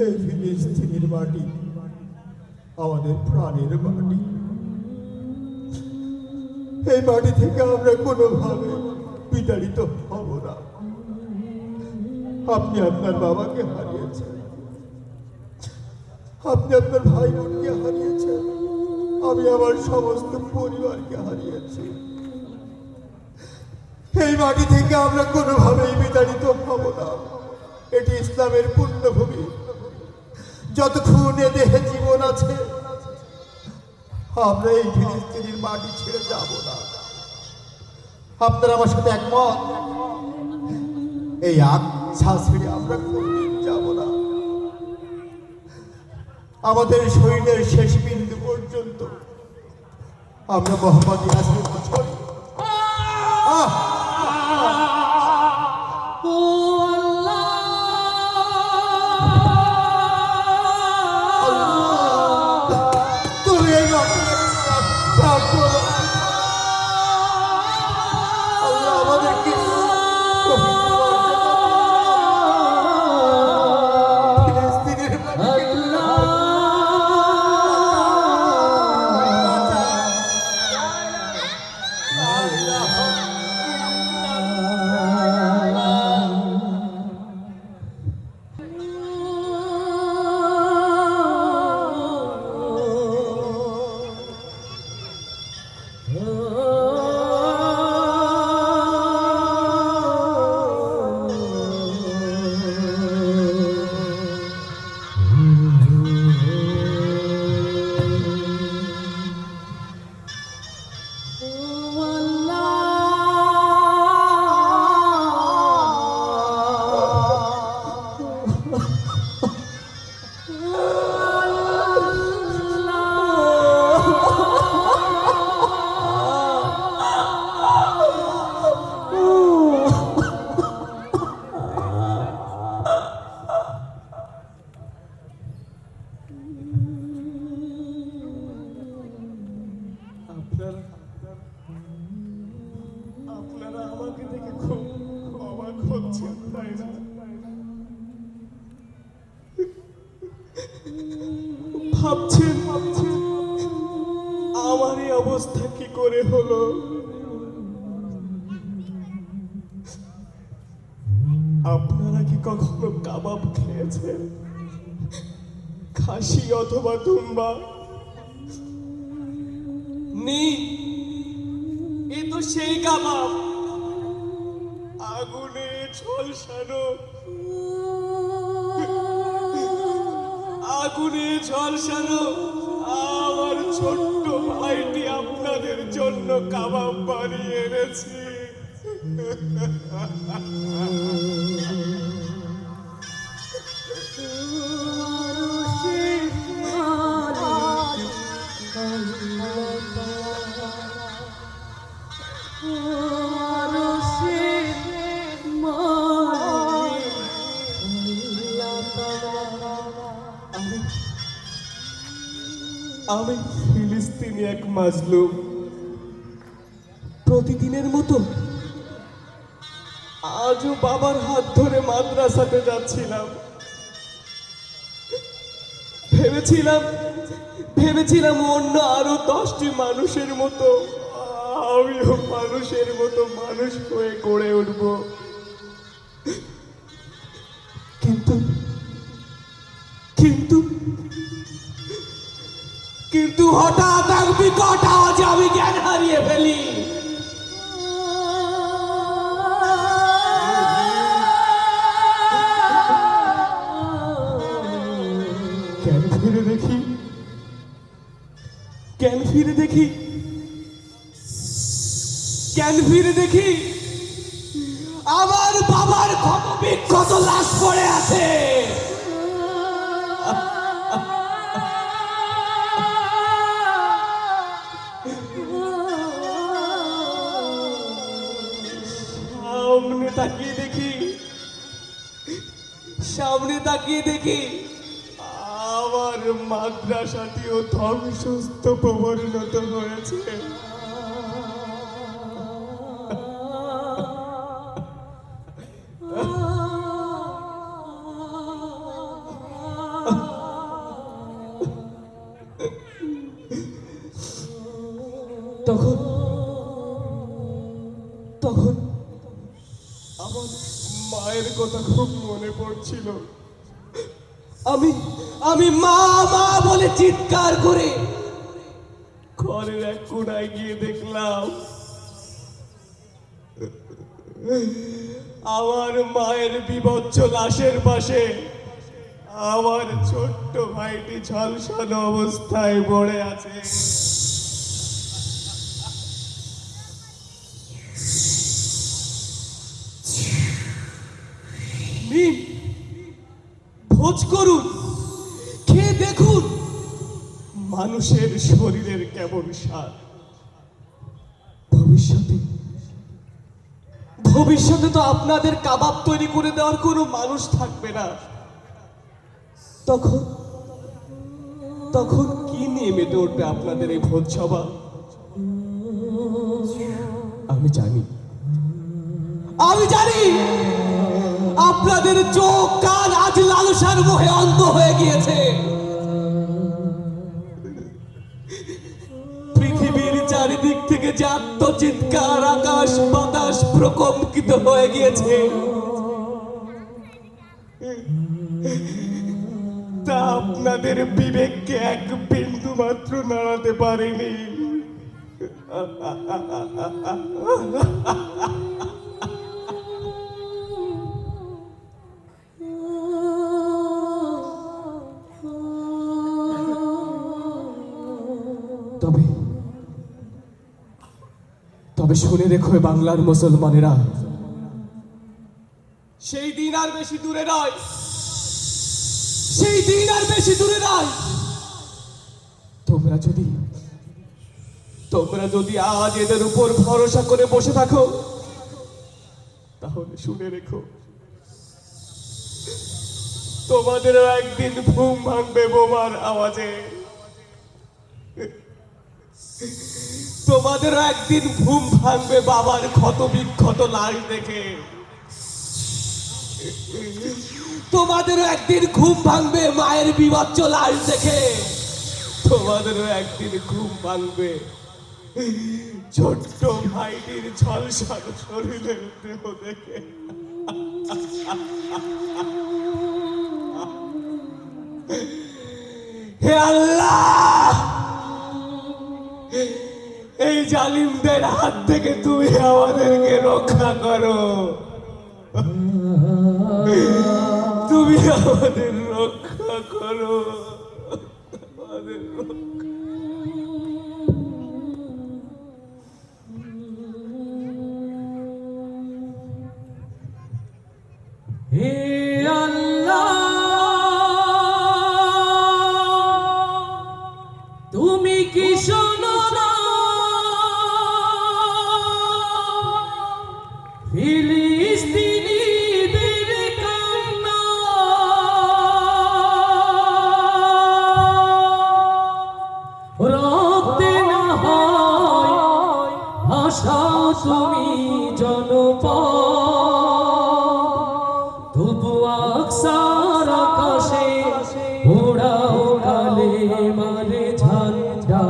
এই ফিলিস্তিনের মাটি আমাদের প্রাণের মাটি এই মাটি থেকে আমরা কোনোভাবে বিতাড়িত হব না। আপনি আপনার বাবাকে হারিয়েছেন। আপনি আপনার ভাই বোনকে হারিয়েছেন। আমি আমার সমস্ত পরিবারকে হারিয়েছি। এই মাটি থেকে আমরা কোনোভাবেই বিতাড়িত হব না। এটি ইসলামের পুণ্যভূমি যতক্ষণ এ দেহে জীবন আছে, আমরা এই ফিলিস্তিনির মাটি ছেড়ে যাব না। আপনারা আমার সাথে একমত? এই আচ্ছা ছেড়ে আমরা কোনদিন যাব না। আমাদের শরীরের শেষ বিন্দু পর্যন্ত আমরা মোহাম্মদ ইয়াসির অবস্থা কি করে হলো? আপনারা কি কখনো কাবাব খেয়েছেন? খাসি অথবা দুম্বা? নেই এ তো সেই কাবাব। আগুনে ঝলসানো। আগুনে ঝলসানো আমার ছোট্ট ভাইটি আপনাদের জন্য কাবাব বানিয়ে এনেছি। আমি ফিলিস্তিনি এক মাজলুম। প্রতিদিনের মতো আজও বাবার হাত ধরে মাদ্রাসাতে যাচ্ছিলাম। ভেবেছিলাম ভেবেছিলাম অন্য আরও দশটি মানুষের মতো, আমিও মানুষের মতো মানুষ হয়ে গড়ে উঠব। কিন্তু কিন্তু কিন্তু হঠাৎ এক বিকট আওয়াজে আমি জ্ঞান হারিয়ে ফেলি। জ্ঞান ফিরে দেখি? জ্ঞান ফিরে দেখি? জ্ঞান ফিরে দেখি? আমার বাবার ক্ষত বিক্ষত লাশ পড়ে আছে। তাকিয়ে দেখি। আমার মাদ্রাসাটিও ধ্বংসস্তূপ পরিণত হয়েছে। তখন তখন আমার মায়ের কথা খুব মনে পড়ছিল। আমি আমি মা মা বলে চিৎকার করে ঘরের এক কোনায় গিয়ে দেখলাম আমার মায়ের বিভৎস লাশের পাশে আমার ছোট্ট ভাইটি ঝলসানো অবস্থায় পড়ে আছে। নিন ভোজ করুন, খেয়ে দেখুন মানুষের শরীরের কেমন স্বাদ। ভবিষ্যতে ভবিষ্যতে তো আপনাদের কাবাব তৈরি করে দেওয়ার কোনো মানুষ থাকবে না। তখন তখন কি নিয়ে মেতে উঠবে আপনাদের এই ভোজ সভা আমি জানি। আমি জানি। আপনাদের চোখ, কান আজ লালসার মোহে অন্ধ হয়ে গিয়েছে। পৃথিবীর চারিদিক থেকে যে আত্মচিৎকার আকাশ বাতাস প্রকম্পিত হয়ে গিয়েছে। তা আপনাদের বিবেককে এক বিন্দু মাত্র নাড়াতে পারেনি। শুনে রেখো বাংলার মুসলমানেরা। সেই দিন আর বেশি দূরে নয়। সেই দিন আর বেশি দূরে নয়। তোমরা যদি তোমরা যদি আজ এদের উপর ভরসা করে বসে থাকো তাহলে শুনে রেখো। তোমাদেরও একদিন ঘুম ভাঙবে বোমার আওয়াজে। তোমাদেরও একদিন ঘুম ভাঙবে বাবার ক্ষত বিক্ষত লাশ দেখে। তোমাদেরও একদিন ঘুম ভাঙবে মায়ের বিভৎস লাশ দেখে। তোমাদেরও একদিন ঘুম ভাঙবে ছোট্ট ভাইটির ঝলসানো শরীরের দেহ দেখে। হে আল্লাহ! এই জালিমদের হাত থেকে তুমি আমাদেরকে রক্ষা করো। তুমি আমাদের রক্ষা করো। আমাদের রক্ষা তুমি জনপ তবু আকসার আকাশে ওড়াও কালে মারে ঝান্ডা।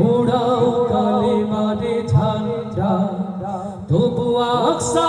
উড়াও কালে মারে ঝান্ডা তবু আকসার